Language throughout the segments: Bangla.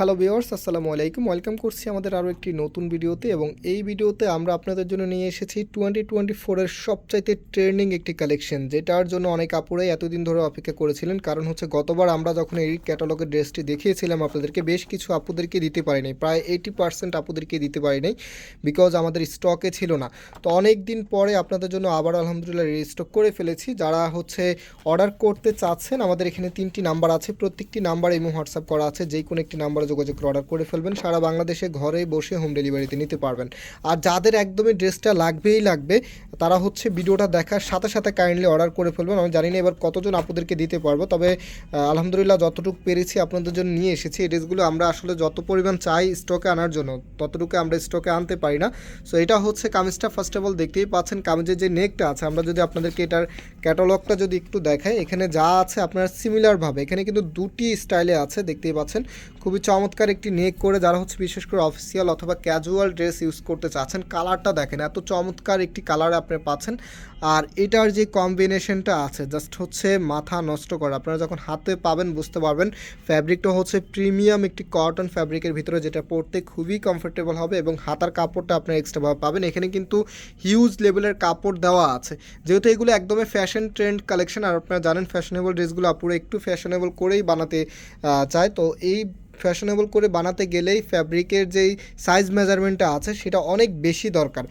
হ্যালো ভিওর্স আসসালামু আলাইকুম। ওয়েলকাম করছি আমাদের আরও একটি নতুন ভিডিওতে এবং এই ভিডিওতে আমরা আপনাদের জন্য নিয়ে এসেছি টোয়েন্টি টোয়েন্টি ফোরের সবচাইতে ট্রেন্ডিং একটি কালেকশন যেটার জন্য অনেক আপুরাই এতদিন ধরে অপেক্ষা করেছিলেন। কারণ হচ্ছে গতবার আমরা যখন এই ক্যাটালগের ড্রেসটি দেখিয়েছিলাম, আপনাদেরকে বেশ কিছু আপুদেরকে দিতে পারিনি। প্রায় এইটি পার্সেন্ট আপুদেরকে দিতে পারিনি বিকজ আমাদের স্টকে ছিল না। তো অনেক দিন পরে আপনাদের জন্য আবার আলহামদুলিল্লাহ রিস্টক করে ফেলেছি। যারা হচ্ছে অর্ডার করতে চাচ্ছেন, আমাদের এখানে তিনটি নাম্বার আছে। প্রত্যেকটি নাম্বার এই হোয়াটসঅ্যাপ করা আছে। যে কোনো একটি নাম্বারে যোগাযোগ করে অর্ডার করে ফেলবেন। সারা বাংলাদেশে ঘরে বসে হোম ডেলিভারিতে নিতে পারবেন। আর যাদের একদমই ড্রেসটা লাগবেই লাগবে তারা হচ্ছে ভিডিওটা দেখার সাথে সাথে কাইন্ডলি অর্ডার করে ফেলবেন। আমি জানি না এবার কতজন আপুদেরকে দিতে পারব, তবে আলহামদুলিল্লাহ যতটুকু পেরেছি আপনাদের জন্য নিয়ে এসেছি। এই ড্রেসগুলো আমরা আসলে যত পরিমাণ চাই স্টকে আনার জন্য, ততটুকু আমরা স্টকে আনতে পারি না। সো এটা হচ্ছে কামিজটা ফার্স্ট অফ অল দেখতেই পাচ্ছেন, কামিজের যে নেকটা আছে, আমরা যদি আপনাদেরকে এটার ক্যাটালগটা যদি একটু দেখাই, এখানে যা আছে আপনার সিমিলারভাবে এখানে কিন্তু দুটি স্টাইলে আছে, দেখতেই পাচ্ছেন। খুবই চমৎকার একটি নেক করে যারা হচ্ছে বিশেষ করে অফিসিয়াল অথবা ক্যাজুয়াল ড্রেস ইউজ করতে চাচ্ছেন কালারটা দেখেন, এত চমৎকার একটি কালার আপনি পাচ্ছেন। আর এটার যে কম্বিনেশনটা আছে জাস্ট হচ্ছে মাথা নষ্ট করা। আপনারা যখন হাতে পাবেন, বুঝতে পারবেন। ফ্যাব্রিকটা হচ্ছে প্রিমিয়াম একটি কটন ফ্যাব্রিকের ভিতরে, যেটা পরতে খুবই কমফোর্টেবল হবে এবং হাতার কাপড়টা আপনারা এক্সট্রাভাবে পাবেন। এখানে কিন্তু হিউজ লেভেলের কাপড় দেওয়া আছে। যেহেতু এগুলো একদমই ফ্যাশন ট্রেন্ড কালেকশন আর আপনারা জানেন ফ্যাশনেবল ড্রেসগুলো আপুরো একটু ফ্যাশনেবল করেই বানাতে চায়। তো এই ফ্যাশনেবল করে বানাতে গেলেই ফ্যাব্রিকের যেই সাইজ মেজারমেন্টটা আছে, সেটা অনেক বেশি দরকার।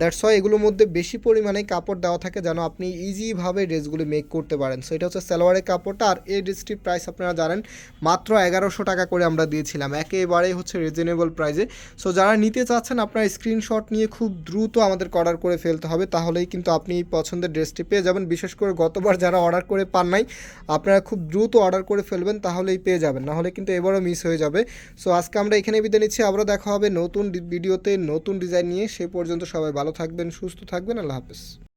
দ্যাটস ওয়াই এগুলোর মধ্যে বেশি পরিমাণে কাপড় দেওয়া থাকে যেন আপনি ইজিভাবে ড্রেসগুলি মেক করতে পারেন। সো এটা হচ্ছে সালোয়ারের কাপড়টা, আর এই ড্রেসটির প্রাইস আপনারা জানেন, মাত্র এগারোশো টাকা করে আমরা দিয়েছিলাম। একেবারেই হচ্ছে রিজনেবল প্রাইসে সো যারা নিতে চাচ্ছেন, আপনার স্ক্রিনশট নিয়ে খুব দ্রুত আমাদের অর্ডার করে ফেলতে হবে। তাহলেই কিন্তু আপনি পছন্দের ড্রেসটি পেয়ে যাবেন। বিশেষ করে গতবার যারা অর্ডার করে পান নাই, আপনারা খুব দ্রুত অর্ডার করে ফেলবেন, তাহলেই পেয়ে যাবেন। নাহলে কিন্তু এবারও মিস হয়ে যাবে। সো আজকে আমরা এখানে বিদায় নিচ্ছি। আবারও দেখা হবে নতুন ভিডিওতে নতুন ডিজাইন নিয়ে। সে পর্যন্ত সবাই ভালো থাকবেন, সুস্থ থাকবেন। আল্লাহ হাফেজ।